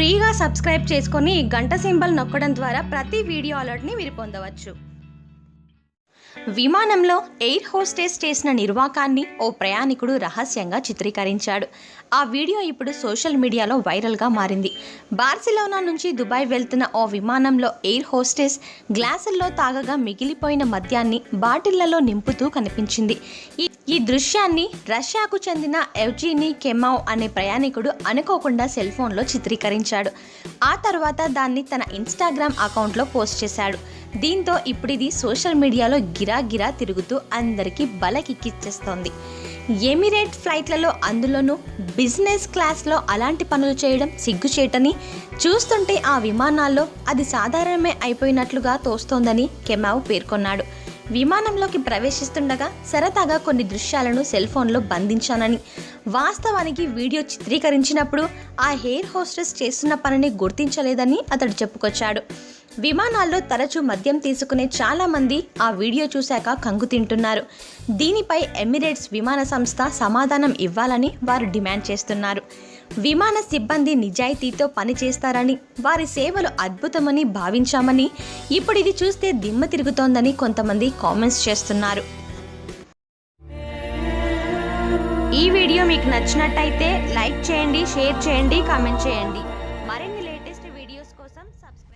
ఫ్రీగా సబ్స్క్రైబ్ చేసుకొని గంట సింబల్ నొక్కడం ద్వారా ప్రతి వీడియో అలర్ట్ని మీరు పొందవచ్చు. విమానంలో ఎయిర్ హోస్టెస్ చేసిన నిర్వాకాన్ని ఓ ప్రయాణికుడు రహస్యంగా చిత్రీకరించాడు. ఆ వీడియో ఇప్పుడు సోషల్ మీడియాలో వైరల్గా మారింది. బార్సిలోనా నుంచి దుబాయ్ వెళ్తున్న ఓ విమానంలో ఎయిర్ హోస్టెస్ గ్లాసుల్లో తాగగా మిగిలిపోయిన మద్యాన్ని బాటిళ్ళలో నింపుతూ కనిపించింది. ఈ దృశ్యాన్ని రష్యాకు చెందిన ఎవ్జీని కెమావ్ అనే ప్రయాణికుడు అనుకోకుండా సెల్ ఫోన్లో చిత్రీకరించాడు. ఆ తర్వాత దాన్ని తన ఇన్స్టాగ్రామ్ అకౌంట్లో పోస్ట్ చేశాడు. దీంతో ఇప్పుడు ఇది సోషల్ మీడియాలో గిరా గిరా తిరుగుతూ అందరికీ బలకిక్కిచ్చేస్తోంది ఎమిరేట్ ఫ్లైట్లలో అందులోనూ బిజినెస్ క్లాస్లో అలాంటి పనులు చేయడం సిగ్గుచేటని చూస్తుంటే ఆ విమానాల్లో అది సాధారణమే అయిపోయినట్లుగా తోస్తోందని కెమావ్ పేర్కొన్నాడు. విమానంలోకి ప్రవేశిస్తుండగా సరదాగా కొన్ని దృశ్యాలను సెల్ ఫోన్లో బంధించానని వాస్తవానికి వీడియో చిత్రీకరించినప్పుడు ఆ హెయిర్ హోస్టెస్ చేస్తున్న పనిని గుర్తించలేదని అతడు చెప్పుకొచ్చాడు. విమానాల్లో తరచూ మద్యం తీసుకునే చాలామంది ఆ వీడియో చూశాక కంగు తింటున్నారు. దీనిపై ఎమిరేట్స్ విమాన సంస్థ సమాధానం ఇవ్వాలని వారు డిమాండ్ చేస్తున్నారు. విమాన సిబ్బంది నిజాయితీతో పనిచేస్తారని వారి సేవలు అద్భుతమని భావించామని ఇప్పుడు ఇది చూస్తే దిమ్మ తిరుగుతోందని కొంతమంది కామెంట్స్ చేస్తున్నారు. ఈ వీడియో మీకు నచ్చినట్టయితే లైక్ చేయండి షేర్ చేయండి కామెంట్ చేయండి. మరిన్ని లేటెస్ట్ వీడియోస్ కోసం సబ్స్క్రైబ్